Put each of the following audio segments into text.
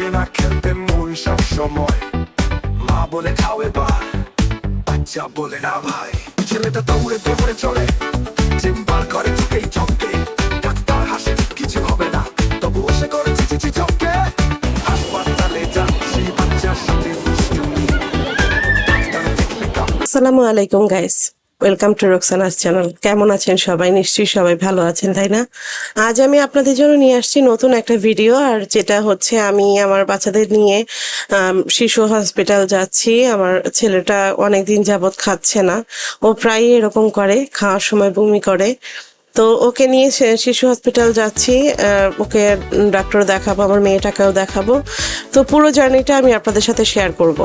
খেতে খেলতে মন সব সময় মা বলে খাও এবার বাচ্চা বলে না ভাই ছেলেটা দৌড়ে দৌড়ে চলে চেম্বার করে চুকেই চমকে ডাক্তার হাসে কিছু হবে না তবু সে করে চিচি চি চমকে হাসপাতালে যাচ্ছি বাচ্চার সাথে আসসালামু আলাইকুম guys welcome to Roksana's channel কেমন আছেন সবাই? নিশ্চয়ই সবাই ভালো আছেন, তাই না? আজ আমি আপনাদের জন্য নিয়ে আসছি নতুন একটা ভিডিও আর যেটা হচ্ছে আমি আমার বাচ্চাদের নিয়ে শিশু হসপিটাল যাচ্ছি। আমার ছেলেটা অনেক দিন যাবৎ খাচ্ছে না। ও প্রায়ই এরকম করে, খাওয়ার সময় বমি করে। তো ওকে নিয়ে শিশু হসপিটাল যাচ্ছি। ওকে ডাক্তার দেখাবো, আমার মেয়েটাকেও দেখাবো। তো পুরো জার্নিটা আমি আপনাদের সাথে শেয়ার করব।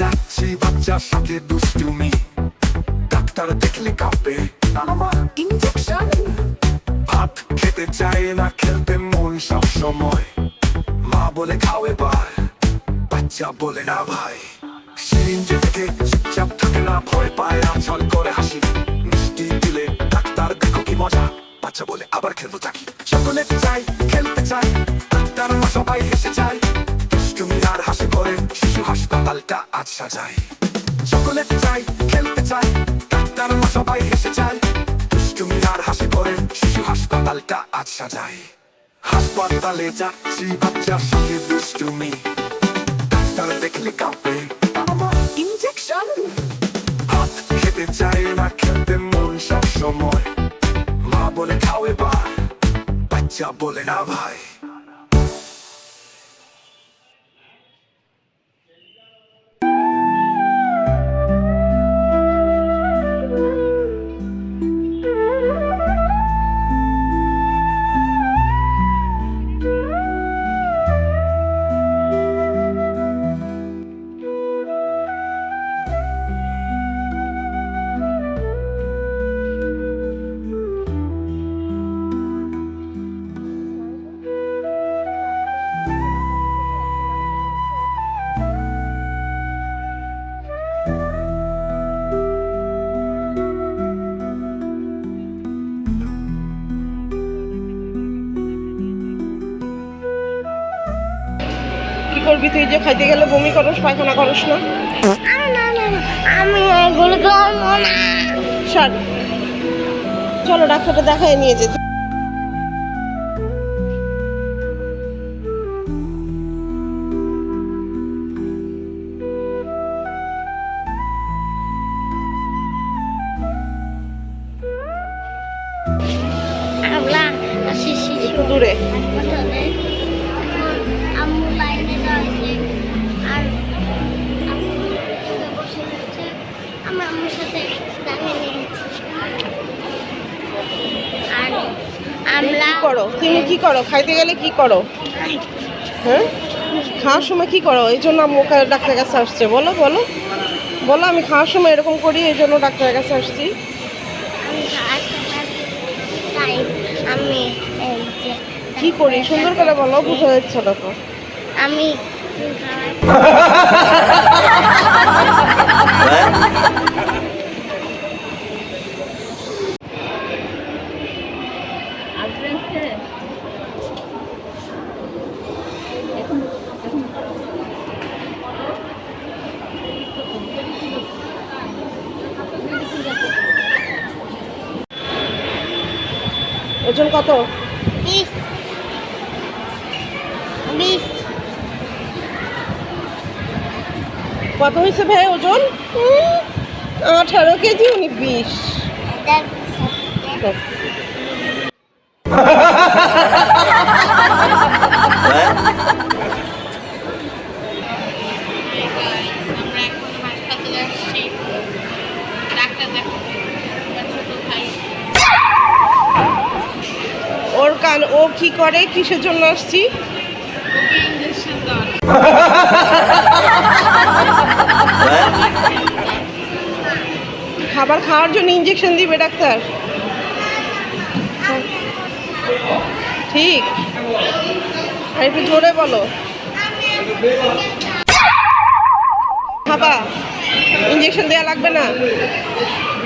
যাচ্ছি বাচ্চার সাথে দুষ্টুমি। ডাক্তার দেখলে কাঁপে। ইঞ্জেকশন ভাত খেতে চায় না খেলতে মন সব সময় মা বলে খাও এবার বাচ্চা বলে না ভাই। সিরিঞ্জে থেকে চুপচাপ থাকে না ভয় পায় ছল করে হাসি। মিষ্টি দিলে ডাক্তার দেখো কি মজা। বাচ্চা বলে আবার খেলব থাকি চকোলেট চাই খেলতে চাই ডাক্তার সবাই হেসে যায় দুষ্টুমি আর হাসি করে শিশু আজ সাজায় চকোলেট চাই, খেলতে চাই, ডাক্তার সবাই হেসে যায় দুষ্টুমি আর হাসি করে, শিশু হাসপাতালটা আজ সাজায় হাসপাতালে যাচ্ছি, বাচ্চার সঙ্গে দুষ্টুমি। ডাক্তার দেখলে কাঁপে ইঞ্জেকশন ভাত খেতে চায় না খেলতে মন সব সময় মা বলে খাও এবার, বাচ্চা বলে না ভাই। করবি তুই যে খাইতে গেলে বমি করস পায়খানা করস না? আমি এগুলো করব না সর চলো ডাক্তারটা দেখায় নিয়ে যেতে। করো? তুমি কি করো? খাইতে গেলে কি করো? হ্যাঁ? খাওয়ার সময় কি করো? এই জন্য আমি ওখানে ডাক্তারের কাছে আসছে। বলো বলো। বলো আমি খাওয়ার সময় এরকম করি এই জন্য ডাক্তারের কাছে আসছি। কি করি? সুন্দর করে বলো বুঝা যাচ্ছে না তো আমি হ্যাঁ? কত? বিশ। বিশ। কত হয়েছে ভাই ওজন? আঠারো কেজি উনি বিশ। দেখ আমরা এখন হাসপাতালে আসছি ডাক্তার দেখাতে আমার ছোট ভাই কান ও কি করে? কিসের জন্য আসছি? খাবার খাওয়ার জন্য ইঞ্জেকশন দিবে ডাক্তার। ঠিক। আর একটু জোরে বলো। খাবা। ইঞ্জেকশন দেওয়া লাগবে না।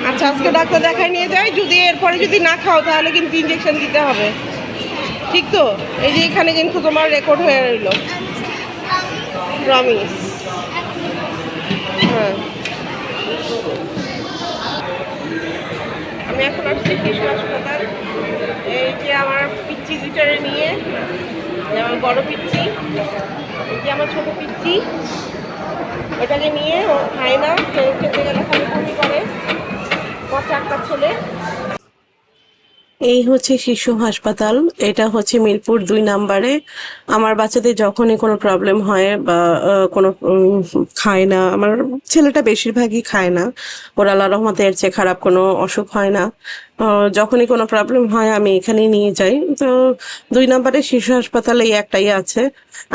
আচ্ছা আজকে ডাক্তার দেখাই নিয়ে যাই। যদি এরপরে যদি না খাও, তাহলে কিন্তু ইঞ্জেকশন দিতে হবে। ঠিক তো? এই যে এখানে কিন্তু তোমার রেকর্ড হয়ে রইল। প্রমিস হ্যাঁ। আমি এখন আসছি শিশু হাসপাতাল। এই যে আমার পিচ্ছি দুটারে নিয়ে আমার বড় পিচ্ছি, এই যে আমার ছোট পিচ্ছি, ওটাকে নিয়ে ও খায় না খেতে গেলে খালি করে। আমার চারটা ছেলে। এই হচ্ছে শিশু হাসপাতাল, এটা হচ্ছে মিরপুর দুই নাম্বারে। আমার বাচ্চাদের যখনই কোনো প্রবলেম হয় বা কোনো খায় না, আমার ছেলেটা বেশিরভাগই খায় না। ওরা আল্লাহ রহমতের চেয়ে খারাপ কোনো অসুখ হয় না। যখনই কোনো প্রবলেম হয়, আমি এখানে নিয়ে যাই। তো দুই নম্বরে শিশু হাসপাতালে একটাই আছে।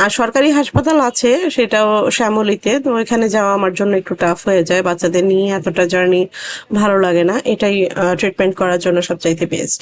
আর সরকারি হাসপাতাল আছে, সেটাও শ্যামলিতে। তো এখানে যাওয়া আমার জন্য একটু টাফ হয়ে যায়। বাচ্চাদের নিয়ে এতটা জার্নি ভালো লাগে না। এটাই ট্রিটমেন্ট করার জন্য সবচাইতে বেস্ট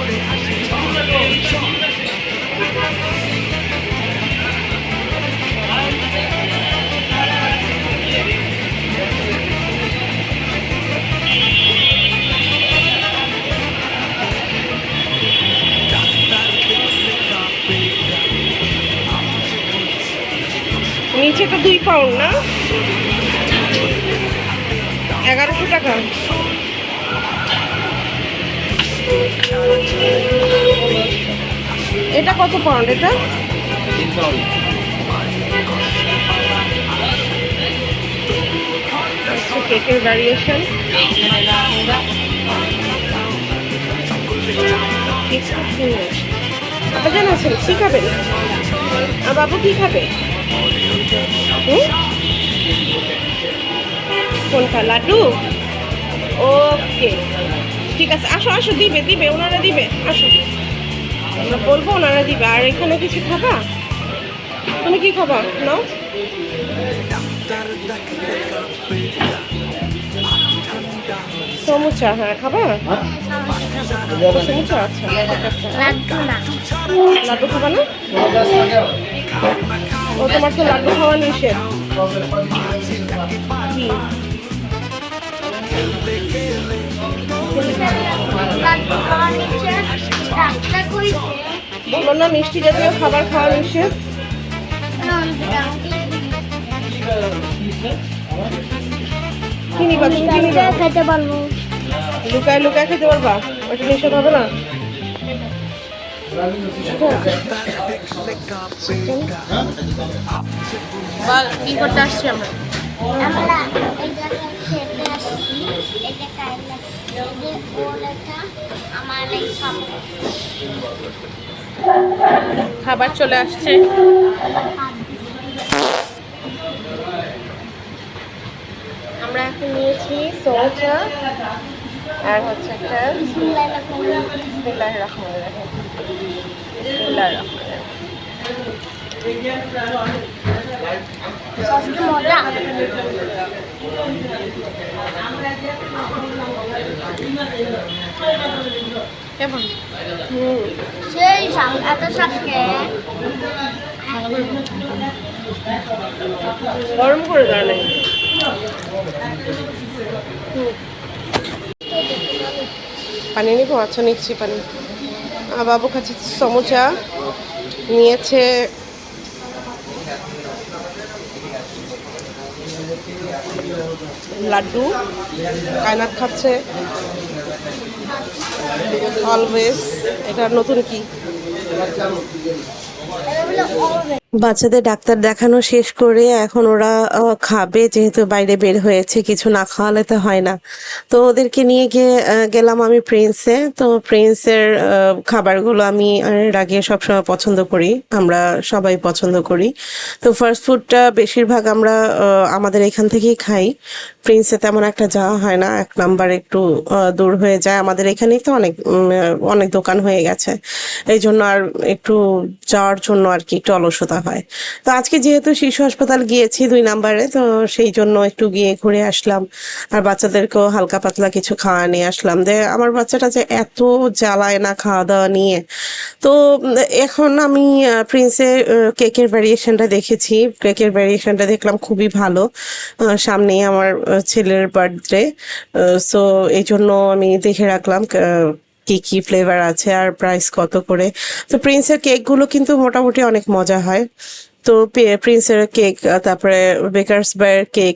নিচেটা দুই পাউন্ড না? এগারোশো টাকা। এটা কত পাউন্ড এটা? কেকের ভ্যারিয়েশন আপনার আছেন কি খাবেন আর বাবু কি খাবে? কোনটা? লাড্ডু? ওকে। ঠিক আছে আসো আসো দিবে দিবে ওনারা দিবে আসো। আমরা বলব ওনারা দিবে। আর এখানে কিছু খাবা? তুমি কি খাবা? নাও। সমুচা হ্যাঁ খাবা? সমুচা আচ্ছা লাড্ডু খাবা না? ও তোমার তো লাড্ডু খাওয়া নিষেধ। বলল না মিষ্টি জাতীয় খাবার খাওয়া নিষেধ? খেতে পারব। লুকায় লুকায় খেতে পারবা? ওটা নিষেধ হবে না? বল কি করতে আসছি আমরা? খাবার চলে আসছে। আমরা এখন নিয়েছি সমুচা আর হচ্ছে একটা বিসমিল্লাহির রহমানির মজা কেমন সেই এত সাথে গরম করে দাঁড়ালে পানি নিবো আচ্ছা নিচ্ছি পানি। বাবু খাচ্ছে সমুচা নিয়েছে। লাড্ডু কায়নাত খাচ্ছে। অলওয়েজ এটা নতুন কি? বাচ্চাদের ডাক্তার দেখানো শেষ করে এখন ওরা খাবে, যেহেতু বাইরে বের হয়েছে, কিছু না খাওয়ালে তো হয় না। তো ওদেরকে নিয়ে গিয়ে গেলাম আমি প্রিন্সে। তো প্রিন্সের খাবারগুলো আমি আগে সবসময় পছন্দ করি। আমরা সবাই পছন্দ করি। তো ফাস্ট ফুডটা বেশিরভাগ আমরা আমাদের এখান থেকেই খাই। প্রিন্সে তেমন একটা যাওয়া হয় না। এক নাম্বার একটু দূর হয়ে যায়। আমাদের এখানেই তো অনেক অনেক দোকান হয়ে গেছে। এই জন্য আর একটু যাওয়ার জন্য আর কি একটু অলসতা। হয়। তো আজকে যেহেতু শিশু হাসপাতাল গিয়েছি দুই নাম্বারে, তো সেই জন্য একটু গিয়ে ঘুরে আসলাম। আর বাচ্চাদেরকেও হালকা পাতলা কিছু খাওয়া নিয়ে আসলাম। যে আমার বাচ্চাটা যে এত জ্বালায় না খাওয়া দাওয়া নিয়ে। তো এখন আমি প্রিন্সে কেকের ভ্যারিয়েশনটা দেখেছি। কেকের ভ্যারিয়েশনটা দেখলাম খুবই ভালো। সামনেই আমার ছেলের বার্থডে সো এই জন্য আমি দেখে রাখলাম। কি কি ফ্লেভার আছে আর প্রাইস কত করে? তো প্রিন্সের কেকগুলো কিন্তু মোটামুটি অনেক মজা হয়। তো প্রিন্সের কেক তারপরে বেকার্স বায়ের কেক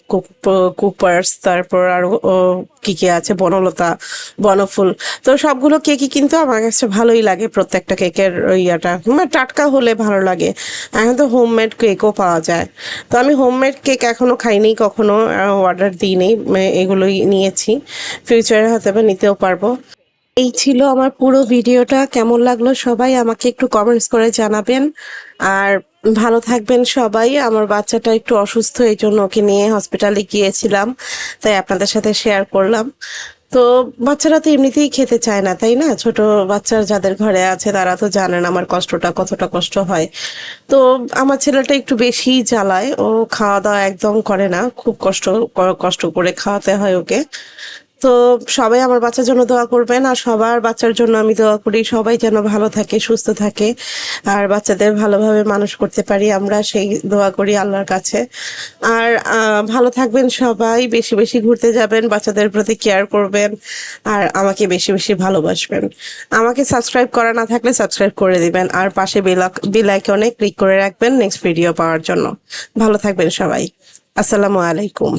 কুপার্স তারপর আরও কি কি আছে? বনলতা, বনফুল। তো সবগুলো কেকই কিন্তু আমার কাছে ভালোই লাগে প্রত্যেকটা কেকের ইয়াটা। মানে টাটকা হলে ভালো লাগে। এখন তো হোমমেড কেকও পাওয়া যায়। তো আমি হোমমেড কেক এখনও খাইনি, কখনো অর্ডার দিইনি। এগুলোই নিয়েছি। ফিউচারে হয়তো নিতেও পারব। এই ছিল আমার পুরো ভিডিওটা। কেমন লাগল সবাই আমাকে একটু কমেন্টস করে জানাবেন। আর ভালো থাকবেন সবাই। আমার বাচ্চাটা একটু অসুস্থ, এই জন্য ওকে নিয়ে হসপিটালে গিয়েছিলাম। তাই আপনাদের সাথে শেয়ার করলাম। তো বাচ্চারা তো এমনিতেই খেতে চায় না, তাই না? ছোট বাচ্চা যাদের ঘরে আছে, তারা তো জানেন আমার কষ্টটা কতটা কষ্ট হয়। তো আমার ছেলেটা একটু বেশি জ্বালায়। ও খাওয়া দাওয়া একদম করে না। খুব কষ্ট কষ্ট করে খাওয়াতে হয় ওকে। তো সবাই আমার বাচ্চার জন্য দোয়া করবেন আর সবার বাচ্চার জন্য আমি দোয়া করি, সবাই যেন ভালো থাকে, সুস্থ থাকে আর বাচ্চাদের ভালোভাবে মানুষ করতে পারি, আমরা সেই দোয়া করি আল্লাহর কাছে। আর ভালো থাকবেন সবাই, বেশি বেশি ঘুরতে যাবেন, বাচ্চাদের প্রতি কেয়ার করবেন আর আমাকে বেশি বেশি ভালোবাসবেন। আমাকে সাবস্ক্রাইব করা না থাকলে সাবস্ক্রাইব করে দিবেন আর পাশে বেল আইকনে ক্লিক করে রাখবেন নেক্সট ভিডিও পাওয়ার জন্য। ভালো থাকবেন সবাই। আসসালামু আলাইকুম।